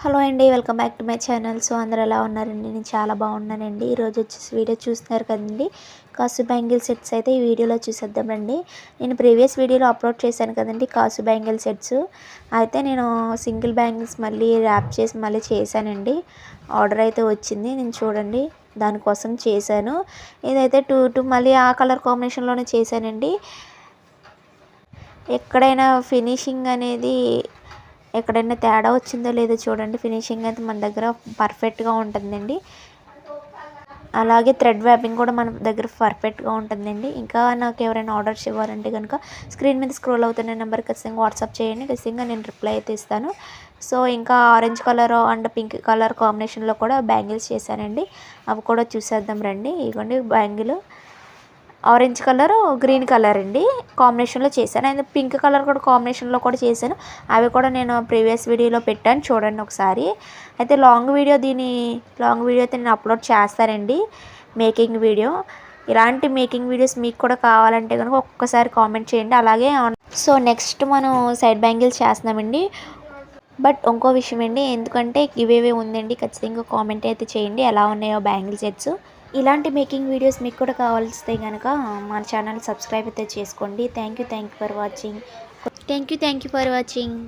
Hello అండి welcome back to my channel. So అందరు ఎలా ఉన్నారండి? నేను చాలా బాగున్నానండి. ఈరోజు వచ్చేసి వీడియో చూస్తున్నారు కదండి. కాసు బ్యాంగిల్ సెట్స్ అయితే ఈ వీడియోలో చూసేద్దామండి నేను ప్రీవియస్ వీడియోలో అప్లోడ్ చేశాను కదండి కాసు బ్యాంగిల్ సెట్స్. అయితే నేను సింగిల్ బ్యాంగిల్స్ మళ్ళీ ర్యాప్ చేసి మళ్ళీ చేశానండి. ఆర్డర్ అయితే వచ్చింది. నేను చూడండి దానికోసం చేశాను. ఇదైతే టూ టూ మళ్ళీ ఆ కలర్ కాంబినేషన్లోనే చేశానండి. ఎక్కడైనా ఫినిషింగ్ అనేది ఎక్కడైనా తేడా వచ్చిందో లేదో చూడండి. ఫినిషింగ్ అయితే మన దగ్గర పర్ఫెక్ట్గా ఉంటుందండి. అలాగే థ్రెడ్ వ్యాపింగ్ కూడా మన దగ్గర పర్ఫెక్ట్గా ఉంటుందండి. ఇంకా నాకు ఎవరైనా ఆర్డర్స్ ఇవ్వాలంటే కనుక స్క్రీన్ మీద స్క్రోల్ అవుతున్న నెంబర్ ఖచ్చితంగా వాట్సాప్ చేయండి. ఖచ్చితంగా నేను రిప్లై అయితే ఇస్తాను. సో ఇంకా orange colour and pink colour కాంబినేషన్లో కూడా బ్యాంగిల్స్ చేశానండి. అవి కూడా చూసేద్దాం రండి. ఇదిగోండి bangle orange colour green colour అండి. కాంబినేషన్లో చేశాను. అండ్ పింక్ కలర్ కూడా కాంబినేషన్లో కూడా చేశాను. అవి కూడా నేను ప్రీవియస్ వీడియోలో పెట్టాను. చూడండి ఒకసారి. అయితే లాంగ్ వీడియో దీని లాంగ్ వీడియో అయితే నేను అప్లోడ్ చేస్తానండి. మేకింగ్ వీడియో ఇలాంటి మేకింగ్ వీడియోస్ మీకు కూడా కావాలంటే కనుక ఒక్కసారి కామెంట్ చేయండి. అలాగే సో నెక్స్ట్ మనం సైడ్ బ్యాంగిల్స్ చేస్తున్నామండి. బట్ ఇంకో విషయం అండి. ఎందుకంటే ఇవేవే ఉందండి? ఖచ్చితంగా కామెంట్ అయితే చేయండి. ఎలా ఉన్నాయో బ్యాంగిల్ సెట్స్ ఇలాంటి మేకింగ్ వీడియోస్ మీకు కూడా కావాల్సితే కనుక మన ఛానల్ సబ్స్క్రైబ్ అయితే చేసుకోండి. Thank you thank you for watching thank you thank you for watching